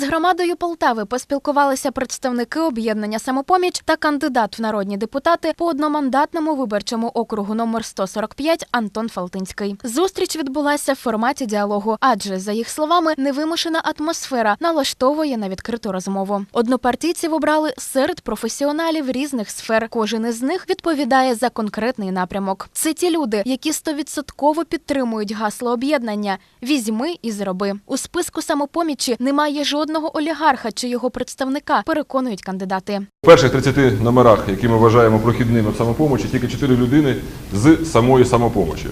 Із громадою Полтави поспілкувалися представники об'єднання самопоміч та кандидат в народні депутати по одномандатному виборчому округу номер 145 Антон Фалтинський. Зустріч відбулася в форматі діалогу, адже за їх словами, невимушена атмосфера налаштовує на відкриту розмову. Однопартійців обрали серед професіоналів різних сфер. Кожен із них відповідає за конкретний напрямок. Це ті люди, які стовідсотково підтримують гасло об'єднання Візьми і зроби. У списку самопомічі немає жодного олігарха чи його представника, переконують кандидати. У перших 30 номерах, які ми вважаємо прохідними в самопомочі, тільки 4 людини з самої самопомочі.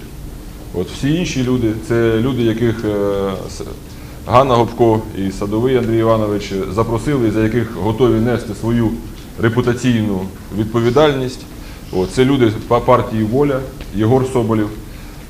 От всі інші люди це люди, яких е, Ганна Гопко і Садовий Андрій Іванович запросили, за яких готові нести свою репутаційну відповідальність. Це люди па- партії Воля, Єгор Соболєв.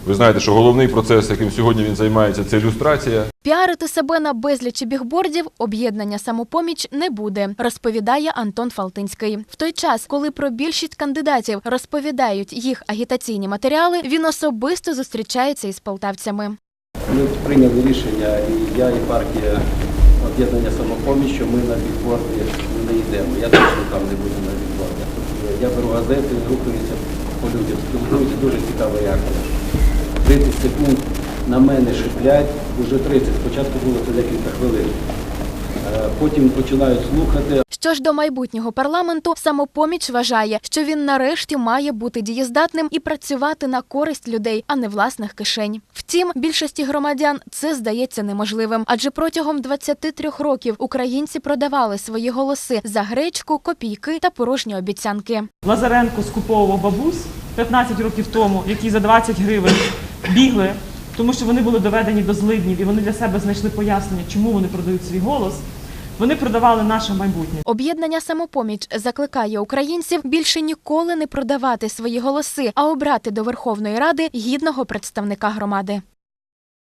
Ви знаєте, що головний процес, яким сьогодні він займається, це люстрація. Піарити себе на безлічі бігбордів об'єднання самопоміч не буде, розповідає Антон Фалтинський. В той час, коли про більшість кандидатів розповідають їх агітаційні матеріали, він особисто зустрічається із полтавцями. Ми прийняли рішення, і я, і партія об'єднання самопоміч, що ми на бікборди не йдемо. Я точно там не буду на бікбордах. Тобто Я беру газети, рухаюся по людям, спілкуюся, дуже цікава реакція. 30 секунд на мене шиплять, уже 30. Спочатку було це декілька хвилин. Е, Потім починають слухати, Що ж до майбутнього парламенту, самопоміч вважає, що він нарешті має бути дієздатним і працювати на користь людей, а не власних кишень. Втім, більшості громадян це здається неможливим, адже протягом 23 років українці продавали свої голоси за гречку, копійки та порожні обіцянки. Лазаренко скуповував бабусь 15 років тому, які за 20 гривень бігли, тому що вони були доведені до злиднів і вони для себе знайшли пояснення, чому вони продають свій голос. Вони продавали наше майбутнє. Об'єднання самопоміч закликає українців більше ніколи не продавати свої голоси, а обрати до Верховної Ради гідного представника громади.